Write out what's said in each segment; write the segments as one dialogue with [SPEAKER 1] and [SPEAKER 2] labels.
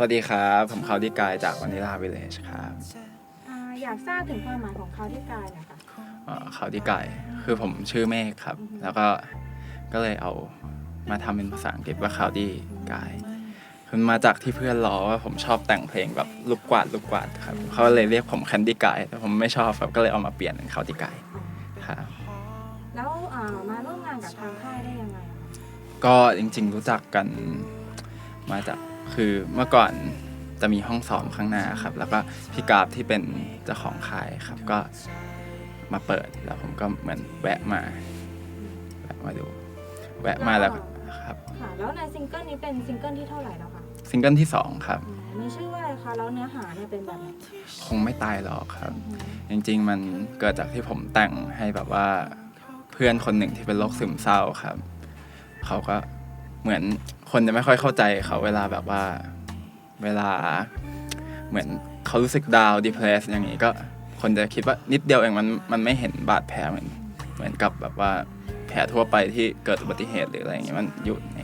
[SPEAKER 1] สวัสดีครับ ผมเขาดีกายจากวานิลาวิลเลจครับ
[SPEAKER 2] อ่าอยากทราบถึงความหมายของเขาที่กายหนะคะ
[SPEAKER 1] เอ่อเขาดีกายคือผมชื่อเมฆครับ แล้วก็ก็เลยเอามาทำเป็นภาษาอังกฤษว่าเขาดีกายมันมาจากที่เพื่อนล้อว่าผมชอบแต่งเพลงแบบลูกกวาดลูกกวาดครับเขาเลยเรียกผมแคนดี้กายแต่ผมไม่ชอบครับก็เลยเอามาเปลี่ยนเป็นเขาดีกายครับ
[SPEAKER 2] แล้วอ่ามาร่วมงานกับทางค่ายได้ยังไงอะคะ
[SPEAKER 1] ก็จริงๆรู้จักกันมาจาก คือเมื่อก่อนจะมีห้องซ้อมข้างหน้าครับ แล้วก็พี่กราฟที่เป็นเจ้าของค่ายครับก็มาเปิดแล้วผมก็เหมือนแวะมาแวะมาดู แวะมาแล้วก็ครับ
[SPEAKER 2] ค่ะแล้วในซิงเกิลนี้เป็นซิงเกิลที่เท่าไหร่แล้วคะ
[SPEAKER 1] ซิงเกิลที่สองครับ
[SPEAKER 2] อืมมีชื่อว่าอะไรคะแล้วเนื้อหาเนี่ยเป็นแบบไหน
[SPEAKER 1] คงไม่ตายหรอกครับ
[SPEAKER 2] อืม
[SPEAKER 1] จริง ๆ มันเกิดจากที่ผมแต่งให้แบบว่าเพื่อนคนหนึ่งที่เป็นโรคซึมเศร้าครับ เขาก็ เหมือนคนจะไม่ค่อยเข้าใจเขาเวลาแบบว่าเวลาเหมือนเขารู้สึกดาวดิเพรสอย่างนี้ก็คนจะคิดว่านิดเดียวเองมันมันไม่เห็นบาดแผลเหมือนเหมือนกับแบบว่าแผลทั่วไปที่เกิดอุบัติเหตุหรืออะไรอย่างเงี้ยมันอยู่ใน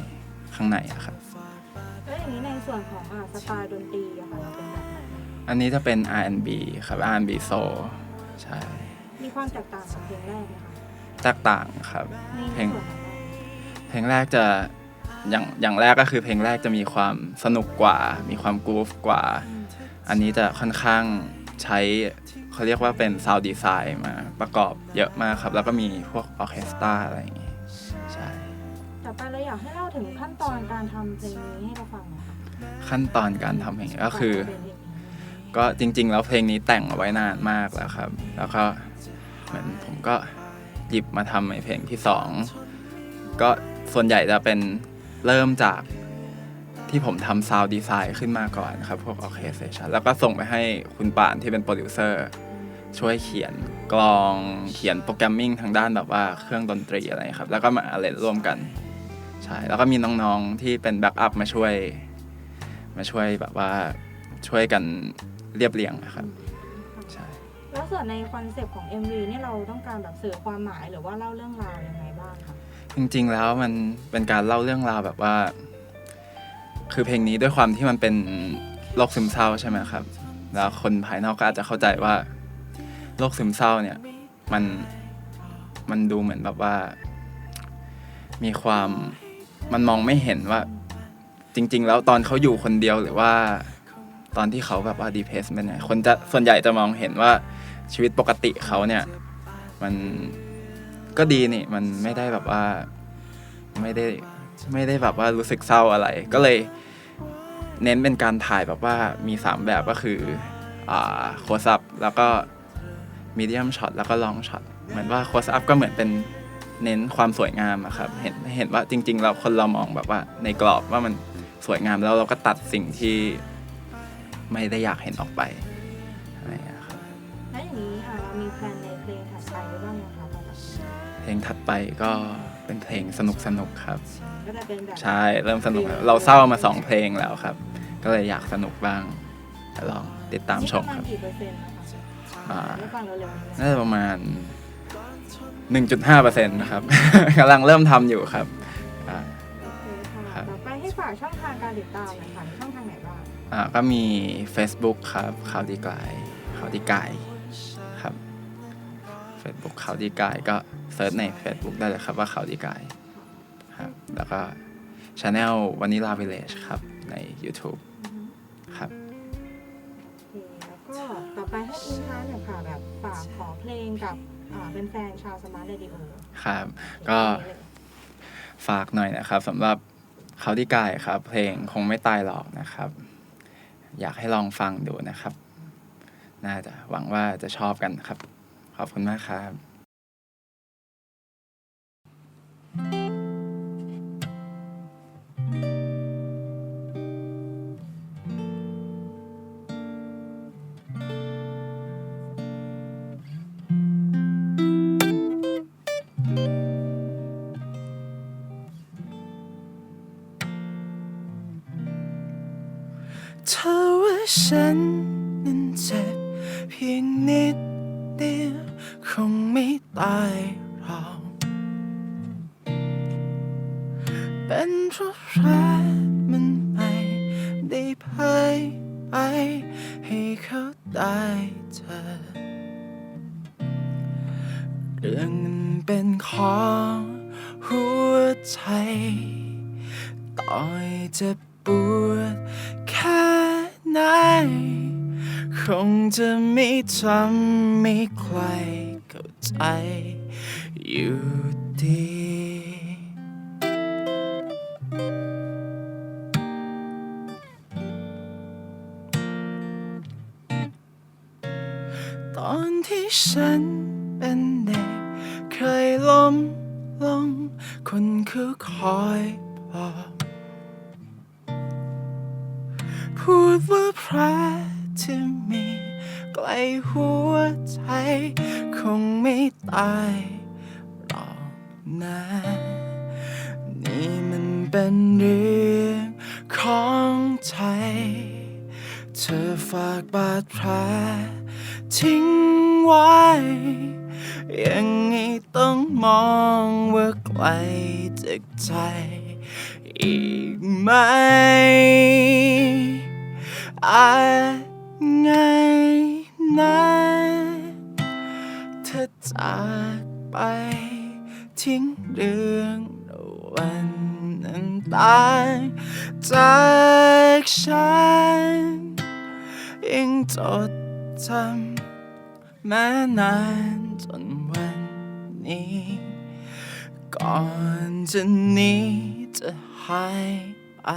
[SPEAKER 1] ข้างในอะครับ
[SPEAKER 2] แล้วอย่างนี้ในส่วนของอ่าสไตล์ดนตรีอะค่ะเราเป็นแบบไหน
[SPEAKER 1] อันนี้จะเป็น R&B ครับ R&B soul ใช่
[SPEAKER 2] มีความแตกต่างกับเพลงแรกไหมคะ
[SPEAKER 1] แตกต่างครับ
[SPEAKER 2] ใน
[SPEAKER 1] เพลง
[SPEAKER 2] ส่วนไหนบ้าง
[SPEAKER 1] เพลงแรกจะ อย่างอย่างแรกก็คือเพลงแรกจะมีความสนุกกว่า มีความกรูฟกว่า อันนี้จะค่อนข้างใช้เขาเรียกว่าเป็นซาวด์ดีไซน์มาประกอบเยอะมากครับ แล้วก็มีพวกออร์เคสตราอะไรอย่างงี้ใช่
[SPEAKER 2] ต่อไปเราอยากให้เล่าถึงขั้นตอนการทำเพลงนี้ให้เราฟังหน่อยค่ะ
[SPEAKER 1] ขั้นตอนการทำเพลงก็คือ
[SPEAKER 2] ก่นจะเป็นเพลงนี้
[SPEAKER 1] ก็จริง ๆ แล้วเพลงนี้แต่งเอาไว้นานมากแล้วครับ แล้วก็เหมือนผมก็หยิบมาทำในเพลงที่สองก็ส่วนใหญ่จะเป็น เริ่มจากที่ผมทำซาวด์ดีไซน์ขึ้นมาก่อนครับ พวกออเคสเซชันแล้วก็ส่งไปให้คุณป่านที่เป็นโปรดิวเซอร์ช่วยเขียนกลองเขียนโปรแกรมมิ่งทางด้านแบบว่าเครื่องดนตรีอะไรครับ แล้วก็มาอาเลนร่วมกันใช่แล้วก็มีน้องๆที่เป็นแบ็กอัพมาช่วย มาช่วยแบบว่าช่วยกันเรียบเรียงนะครับใช่
[SPEAKER 2] แล้วส่วนในคอนเซปต์ของ MV นี่เราต้องการแบบสื่อความหมายหรือว่าเล่าเรื่องราวยังไงบ้างคะ
[SPEAKER 1] จริงๆแล้วมันเป็นการเล่าเรื่องราวแบบว่า คือเพลงนี้ด้วยความที่มันเป็นโรคซึมเศร้าใช่ไหมครับ แล้วคนภายนอกก็อาจจะเข้าใจว่าโรคซึมเศร้าเนี่ย มันมันดูเหมือนแบบว่า มีความมันมองไม่เห็นว่า จริง ๆ แล้วตอนเขาอยู่คนเดียวหรือว่า ตอนที่เขาแบบว่าดีเพสเป็นไงคนจะส่วนใหญ่จะมองเห็นว่าชีวิตปกติเขาเนี่ย มัน ก็ดีนี่ มันไม่ได้แบบว่าไม่ได้ไม่ได้แบบว่ารู้สึกเศร้าอะไร ก็เลยเน้นเป็นการถ่ายแบบว่ามีสามแบบก็คืออ่าโคสอัพแล้วก็มีเดียมช็อตแล้วก็ลองช็อตเหมือนว่าโคสอัพก็เหมือนเป็นเน้นความสวยงามอะครับ เห็นเห็นว่าจริง ๆ เราคนเรามองแบบว่า ในกรอบว่ามันสวยงามแล้วเราก็ตัดสิ่งที่ไม่ได้อยากเห็นออกไป ง
[SPEAKER 2] ถัดไป
[SPEAKER 1] ก็เป็นเพลงสนุกสนุกๆครับ
[SPEAKER 2] ก็จะเป็นแบบ
[SPEAKER 1] ใช่เริ่มสนุกแล้วเราเศร้ามาสองเพลงแล้วครับ ก็เลยอยากสนุกบ้างเดี๋ยวลองติดตามชม
[SPEAKER 2] นี่ปะ
[SPEAKER 1] ค
[SPEAKER 2] มา
[SPEAKER 1] รั
[SPEAKER 2] ณ
[SPEAKER 1] บ
[SPEAKER 2] กี่เปอร์เซ็นต์นะคะ
[SPEAKER 1] อ่า
[SPEAKER 2] ได้ฟังเร็วๆนี้
[SPEAKER 1] น่าจะประมาณ 1.5%นะครับ กำลังเริ่มทำอยู่ครับอ่า
[SPEAKER 2] โอเค
[SPEAKER 1] ครั
[SPEAKER 2] ค่ะ
[SPEAKER 1] บ
[SPEAKER 2] ต่อไปให้ฝากช่องทางการติดตามหน่อยค่ะมีช่องทางไหนบ้าง
[SPEAKER 1] อ่าก็มี Facebook ครับข่าวดีกายข่าวดีกายครับ Facebook ข่าวดีกายก็ เซิร์ชใน Facebook ได้เลยครับว่าข่าวดีกายครับแล้วก็ช anel Vanilla Village ครับ ใน YouTube ครับ
[SPEAKER 2] โอเคแล้วก็ต่อไปให้ทิ้งท้ายหน่อยค่ะแบบฝากขอเพลงกับอ่าเป็นแฟนๆชาวสมาร์ทเรดิโอ
[SPEAKER 1] ครับ ก็ฝากหน่อยนะครับสำหรับเขาที่กายครับ เพลงคงไม่ตายหรอกนะครับ อยากให้ลองฟังดูนะครับ น่าจะหวังว่าจะชอบกันครับ ขอบคุณมากครับ
[SPEAKER 3] ไม่ตายเราเป็นเพราะแผลมันไม่ได้พายไปให้เขาตายเธอ
[SPEAKER 1] เรื่องเป็นของหัวใจต่อยจะปวดแค่ไหน คงจะไม่ทำไม่ใคร ใจอยู่ดีตอนที่ฉันเป็นเด็กเคยล้มลงคนคือคอยปลอบพูดว่าแผลที่มี กล้หัวใจ คงไม่ตายหรอกนะ นี่มันเป็นเรื่องของใจเธอฝากบาดแผลทิ้งไว้ ยังไงต้องมองว่าไกลจากใจ อีกไหมอาจไง น เธอจากไป ทิ้งเรื่องวันนั้นตายจากฉันยังจดจำแม้นานจนวันนี้ ก่อนจะหนีจะหายไป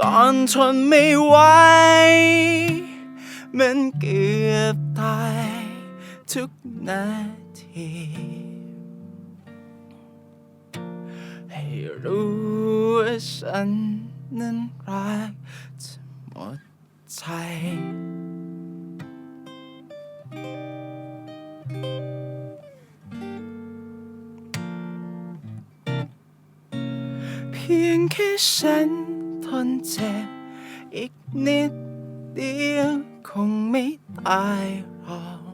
[SPEAKER 1] ก่อนทนไม่ไหว เหมันเกือบตายทุกนาที ให้รู้ว่าฉันนั้นรักจะหมดใจเพียงแค่ฉันทนเจ็บอีกนิด เดียวคงไม่ตายหรอก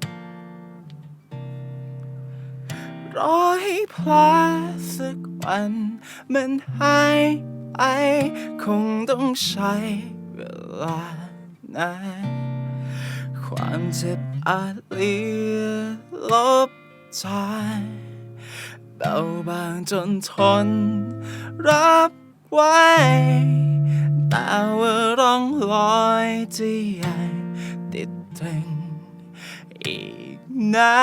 [SPEAKER 1] รอให้พลาสักวัน มันหายไปคงต้องใช้เวลานานความเจ็บอาจเลือนลบจางเบาบางจนทนรับไว้ ต่ว่าร่องรอยจะยังติดตรึงอีกนา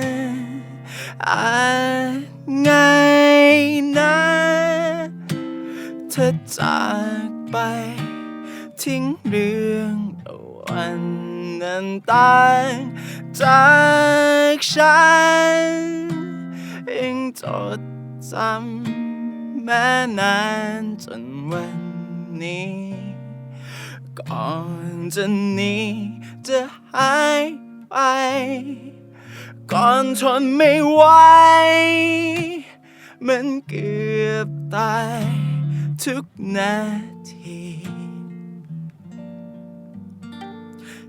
[SPEAKER 1] นอาจไงนะเธอจากไป ทิ้งเรื่องวันนั้นตายจากฉันยังจดจำแม้นานจน วันนี้ ก่อนจะหนีจะหายไป ก่อนทนไม่ไหวมันเกือบตายทุกนาที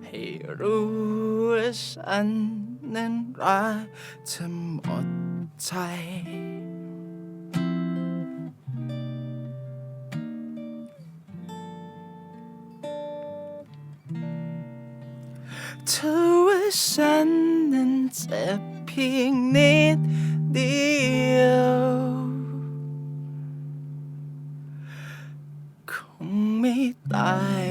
[SPEAKER 1] ให้รู้ว่าฉันนั้นรักเธอหมดใจ เธอว่าฉันนั้นเจ็บเพียงนิดเดียวคงไม่ตาย